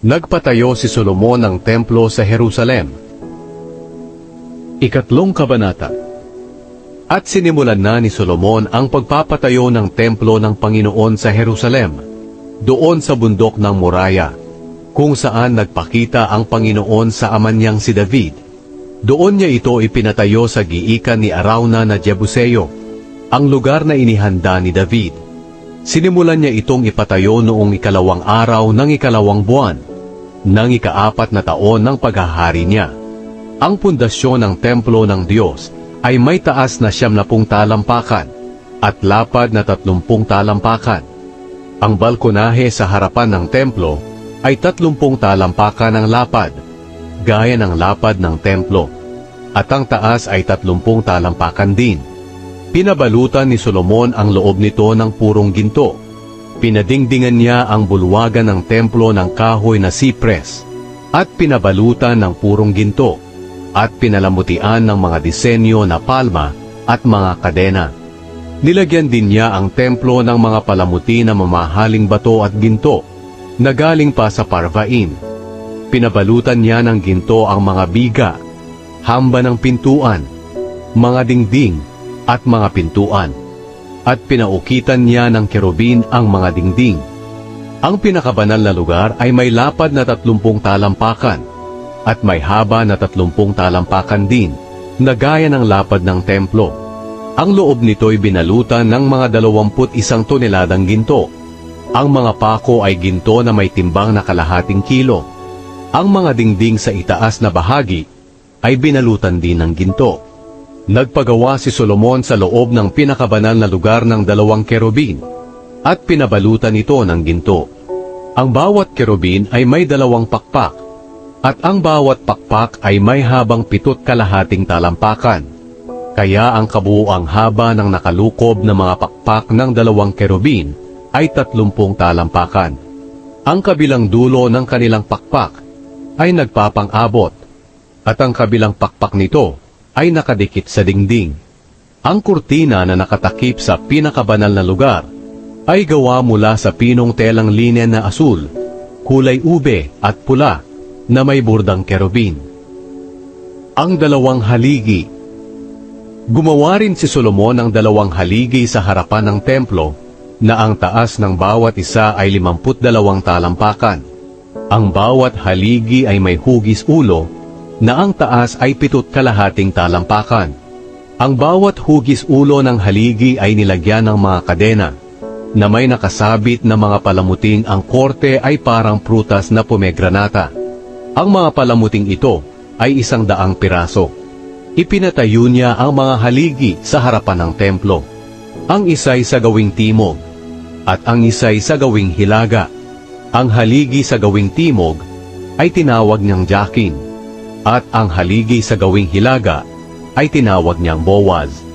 Nagpatayo si Solomon ng templo sa Jerusalem. Ikatlong kabanata At sinimulan na ni Solomon ang pagpapatayo ng templo ng Panginoon sa Jerusalem, doon sa bundok ng Moraya, kung saan nagpakita ang Panginoon sa ama niyang si David. Doon niya ito ipinatayo sa giikan ni Arauna na Jebuseo, ang lugar na inihanda ni David. Sinimulan niya itong ipatayo noong ikalawang araw ng ikalawang buwan, ng ikaapat na taon ng paghahari niya. Ang pundasyon ng templo ng Diyos ay may taas na siyam na pung talampakan at lapad na tatlumpung talampakan. Ang balkonahe sa harapan ng templo ay tatlumpung talampakan ng lapad, gaya ng lapad ng templo, at ang taas ay tatlumpung talampakan din. Pinabalutan ni Solomon ang loob nito ng purong ginto. Pinadingdingan niya ang bulwagan ng templo ng kahoy na sipres, at pinabalutan ng purong ginto, at pinalamutian ng mga disenyo na palma at mga kadena. Nilagyan din niya ang templo ng mga palamuti na mamahaling bato at ginto, na galing pa sa Parvain. Pinabalutan niya ng ginto ang mga biga, hamba ng pintuan, mga dingding, at mga pintuan. At pinaukitan niya ng kerubin ang mga dingding. Ang pinakabanal na lugar ay may lapad na tatlumpung talampakan, at may haba na tatlumpung talampakan din, na gaya ng lapad ng templo. Ang loob nito'y binalutan ng mga dalawamput isang toneladang ginto. Ang mga pako ay ginto na may timbang na kalahating kilo. Ang mga dingding sa itaas na bahagi ay binalutan din ng ginto. Nagpagawa si Solomon sa loob ng pinakabanal na lugar ng dalawang kerubin at pinabalutan ito ng ginto. Ang bawat kerubin ay may dalawang pakpak at ang bawat pakpak ay may habang pitot kalahating talampakan. Kaya ang kabuuang haba ng nakalukob na mga pakpak ng dalawang kerubin ay tatlumpung talampakan. Ang kabilang dulo ng kanilang pakpak ay nagpapang-abot at ang kabilang pakpak nito ay nakadikit sa dingding. Ang kurtina na nakatakip sa pinakabanal na lugar ay gawa mula sa pinong telang linen na asul, kulay ube at pula na may burdang kerubin. Ang dalawang haligi Gumawa rin si Solomon ng dalawang haligi sa harapan ng templo na ang taas ng bawat isa ay limamput dalawang talampakan. Ang bawat haligi ay may hugis ulo na ang taas ay pitut kalahating talampakan. Ang bawat hugis ulo ng haligi ay nilagyan ng mga kadena na may nakasabit na mga palamuting ang korte ay parang prutas na pomegranata. Ang mga palamuting ito ay isang daang piraso. Ipinatayo niya ang mga haligi sa harapan ng templo. Ang isa'y sa gawing timog, at ang isa'y sa gawing hilaga. Ang haligi sa gawing timog ay tinawag niyang Jakin, at ang haligi sa gawing hilaga ay tinawag niyang Boaz.